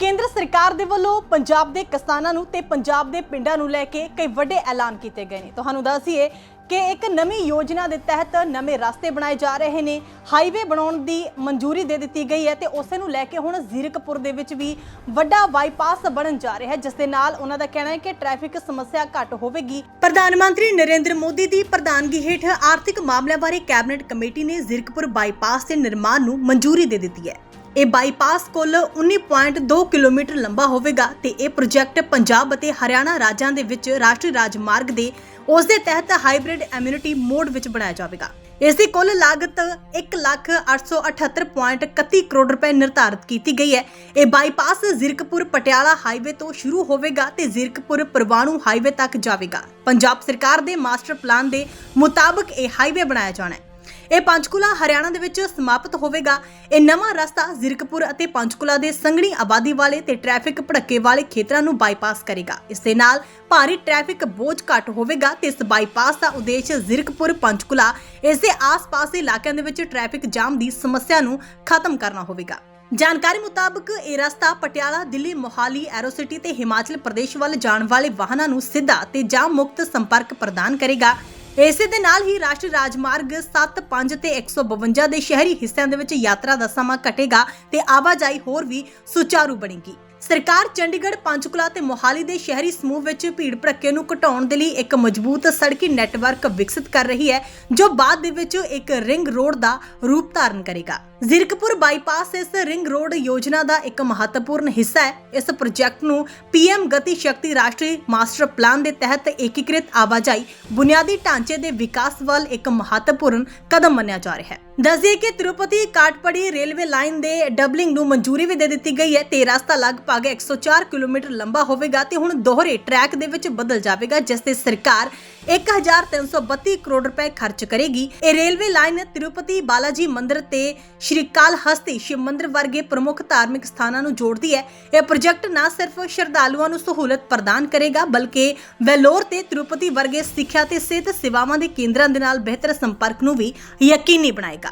ਕੇਂਦਰ ਸਰਕਾਰ ਦੇ ਵੱਲੋਂ ਪੰਜਾਬ ਦੇ ਕਿਸਾਨਾਂ ਨੂੰ ਤੇ ਪੰਜਾਬ ਦੇ ਪਿੰਡਾਂ ਨੂੰ ਲੈ ਕੇ ਕਈ ਵੱਡੇ ਐਲਾਨ ਕੀਤੇ ਗਏ ਨੇ। ਤੁਹਾਨੂੰ ਦੱਸੀਏ ਕਿ ਇੱਕ ਨਵੀਂ ਯੋਜਨਾ ਦੇ ਤਹਿਤ ਨਵੇਂ ਰਸਤੇ ਬਣਾਏ ਜਾ ਰਹੇ ਨੇ। ਹਾਈਵੇ ਬਣਾਉਣ ਦੀ ਮਨਜ਼ੂਰੀ ਦੇ ਦਿੱਤੀ ਗਈ ਹੈ ਤੇ ਉਸੇ ਨੂੰ ਲੈ ਕੇ ਹੁਣ ਜ਼ੀਰਕਪੁਰ ਦੇ ਵਿੱਚ ਵੀ ਵੱਡਾ ਬਾਈਪਾਸ ਬਣਨ ਜਾ ਰਿਹਾ ਹੈ, ਜਿਸ ਦੇ ਨਾਲ ਉਹਨਾਂ ਦਾ ਕਹਿਣਾ ਹੈ ਕਿ ਟ੍ਰੈਫਿਕ ਸਮੱਸਿਆ ਘੱਟ ਹੋਵੇਗੀ। ਪ੍ਰਧਾਨ ਮੰਤਰੀ ਨਰਿੰਦਰ ਮੋਦੀ ਦੀ ਪ੍ਰਧਾਨਗੀ ਹੇਠ ਆਰਥਿਕ ਮਾਮਲਿਆਂ ਬਾਰੇ ਕੈਬਨਿਟ ਕਮੇਟੀ ਨੇ ਜ਼ੀਰਕਪੁਰ ਬਾਈਪਾਸ ਦੇ ਨਿਰਮਾਣ ਨੂੰ ਮਨਜ਼ੂਰੀ ਦੇ ਦਿੱਤੀ ਹੈ। ਇਹ ਬਾਈਪਾਸ ਕੁੱਲ 19.2 ਕਿਲੋਮੀਟਰ ਲੰਬਾ ਹੋਵੇਗਾ ਤੇ ਇਹ ਪ੍ਰੋਜੈਕਟ ਪੰਜਾਬ ਅਤੇ ਹਰਿਆਣਾ ਰਾਜਾਂ ਦੇ ਵਿੱਚ ਰਾਸ਼ਟਰੀ ਰਾਜਮਾਰਗ ਦੇ ਉਸ ਦੇ ਤਹਿਤ ਹਾਈਬ੍ਰਿਡ ਐਮਿਊਨਿਟੀ ਮੋਡ ਵਿੱਚ ਬਣਾਇਆ ਜਾਵੇਗਾ। ਇਸ ਦੀ ਕੁੱਲ ਲਾਗਤ 1,878.31 ਕਰੋੜ ਰੁਪਏ ਨਿਰਧਾਰਤ ਕੀਤੀ ਗਈ ਹੈ। ਇਹ ਬਾਈਪਾਸ ਜ਼ਿਰਕਪੁਰ ਪਟਿਆਲਾ ਹਾਈਵੇ ਤੋਂ ਸ਼ੁਰੂ ਹੋਵੇਗਾ ਤੇ ਜ਼ਿਰਕਪੁਰ ਪਰਵਾਣੂ ਹਾਈਵੇ ਤੱਕ ਜਾਵੇਗਾ। ਪੰਜਾਬ ਸਰਕਾਰ ਦੇ ਮਾਸਟਰ ਪਲਾਨ ਦੇ ਮੁਤਾਬਕ ਇਹ ਹਾਈਵੇ ਬਣਾਇਆ ਜਾਣਾ ਹੈ। ਇਹ ਪੰਚਕੂਲਾ ਹਰਿਆਣਾ ਦੇ ਵਿੱਚ ਸਮਾਪਤ ਹੋਵੇਗਾ। ਇਹ ਨਵਾਂ ਰਸਤਾ ਜ਼ਿਰਕਪੁਰ ਅਤੇ ਪੰਚਕੂਲਾ ਦੇ ਸੰਘਣੀ ਆਬਾਦੀ ਵਾਲੇ ਤੇ ਟ੍ਰੈਫਿਕ ਭੜੱਕੇ ਵਾਲੇ ਖੇਤਰਾਂ ਨੂੰ ਬਾਈਪਾਸ ਕਰੇਗਾ। ਇਸ ਦੇ ਨਾਲ ਭਾਰੀ ਟ੍ਰੈਫਿਕ ਬੋਝ ਘੱਟ ਹੋਵੇਗਾ ਤੇ ਇਸ ਬਾਈਪਾਸ ਦਾ ਉਦੇਸ਼ ਜ਼ਿਰਕਪੁਰ, ਪੰਚਕੂਲਾ, ਇਸ ਦੇ ਆਸ-ਪਾਸ ਦੇ ਇਲਾਕਿਆਂ ਦੇ ਵਿੱਚ ਟ੍ਰੈਫਿਕ ਜਾਮ ਦੀ ਸਮੱਸਿਆ ਨੂੰ ਖਤਮ ਕਰਨਾ ਹੋਵੇਗਾ। ਜਾਣਕਾਰੀ ਮੁਤਾਬਕ ਇਹ ਰਸਤਾ ਪਟਿਆਲਾ, ਦਿੱਲੀ, ਮੋਹਾਲੀ ਐਰੋਸਿਟੀ ਤੇ ਹਿਮਾਚਲ ਪ੍ਰਦੇਸ਼ ਵੱਲ ਜਾਣ ਵਾਲੇ ਵਾਹਨਾਂ ਨੂੰ ਸਿੱਧਾ ਤੇ ਜਾਮ ਮੁਕਤ ਸੰਪਰਕ ਪ੍ਰਦਾਨ ਕਰੇਗਾ। ਇਸੇ ਦੇ ਨਾਲ ਹੀ ਰਾਸ਼ਟਰੀ ਰਾਜਮਾਰਗ 7, 5 ਤੇ 152 ਦੇ ਸ਼ਹਿਰੀ ਹਿੱਸਿਆਂ ਦੇ ਵਿੱਚ ਯਾਤਰਾ ਦਾ ਸਮਾਂ ਘਟੇਗਾ ਤੇ ਆਵਾਜਾਈ ਹੋਰ ਵੀ ਸੁਚਾਰੂ ਬਣੇਗੀ। ਸਰਕਾਰ ਚੰਡੀਗੜ੍ਹ, ਪੰਚਕੁਲਾ ਤੇ ਮੋਹਾਲੀ ਦੇ ਸ਼ਹਿਰੀ ਸਮੂਹ ਵਿੱਚ ਭੀੜ ਭੜੱਕੇ ਨੂੰ ਘਟਾਉਣ ਦੇ ਲਈ ਇੱਕ ਮਜ਼ਬੂਤ ਸੜਕੀ ਨੈਟਵਰਕ ਵਿਕਸਿਤ ਕਰ ਰਹੀ ਹੈ, ਜੋ ਬਾਅਦ ਦੇ ਵਿੱਚ ਇੱਕ ਰਿੰਗ ਰੋਡ ਦਾ ਰੂਪ ਧਾਰਨ ਕਰੇਗਾ। ਜ਼ਿਰਕਪੁਰ ਬਾਈਪਾਸ ਇਸ ਰਿੰਗ ਰੋਡ ਯੋਜਨਾ ਦਾ ਇੱਕ ਮਹੱਤਵਪੂਰਨ ਹਿੱਸਾ ਹੈ। ਇਸ ਪ੍ਰੋਜੈਕਟ ਨੂੰ ਪੀਐਮ ਗਤੀ ਸ਼ਕਤੀ ਰਾਸ਼ਟਰੀ ਮਾਸਟਰ ਪਲਾਨ ਦੇ ਤਹਿਤ ਏਕੀਕ੍ਰਿਤ ਆਵਾਜਾਈ ਬੁਨਿਆਦੀ ਢਾਂਚੇ ਦੇ ਵਿਕਾਸ ਵੱਲ ਇੱਕ ਮਹੱਤਵਪੂਰਨ ਕਦਮ ਮੰਨਿਆ ਜਾ ਰਿਹਾ ਹੈ। ਦੱਸਦੇ ਕਿ ਤਿਰੂਪਤੀ ਕਾਟਪੜੀ ਰੇਲਵੇ ਲਾਈਨ ਦੇ ਡਬਲਿੰਗ ਨੂੰ ਮਨਜ਼ੂਰੀ ਵੀ ਦੇ ਦਿੱਤੀ ਗਈ ਹੈ ਤੇ ਰਸਤਾ ਲਗਭਗ 104 ਕਿਲੋਮੀਟਰ ਲੰਬਾ ਹੋਵੇਗਾ ਤੇ ਹੁਣ ਦੋਹਰੇ ਟਰੈਕ ਦੇ ਵਿੱਚ ਬਦਲ ਜਾਵੇਗਾ, ਜਿਸ ਤੇ ਸਰਕਾਰ 1332 ਕਰੋੜ ਰੁਪਏ ਖਰਚ ਕਰੇਗੀ। ਇਹ ਰੇਲਵੇ ਲਾਈਨ ਤਿਰੂਪਤੀ ਬਾਲਾਜੀ ਮੰਦਿਰ ਤੇ ਸ਼੍ਰੀ ਕਾਲਹਸਤੀ ਸ਼ਿਵ ਮੰਦਿਰ ਵਰਗੇ ਪ੍ਰਮੁੱਖ ਧਾਰਮਿਕ ਸਥਾਨਾਂ ਨੂੰ ਜੋੜਦੀ ਹੈ। ਇਹ ਪ੍ਰੋਜੈਕਟ ਨਾ ਸਿਰਫ ਸ਼ਰਧਾਲੂਆਂ ਨੂੰ ਸਹੂਲਤ ਪ੍ਰਦਾਨ ਕਰੇਗਾ, ਬਲਕਿ ਵੈਲੋਰ ਤੇ ਤਿਰੂਪਤੀ ਵਰਗੇ ਸਿੱਖਿਆ ਤੇ ਸਿਹਤ ਸੇਵਾਵਾਂ ਦੇ ਕੇਂਦਰਾਂ ਦੇ ਨਾਲ ਬਿਹਤਰ ਸੰਪਰਕ ਨੂੰ ਵੀ ਯਕੀਨੀ ਬਣਾਏਗਾ।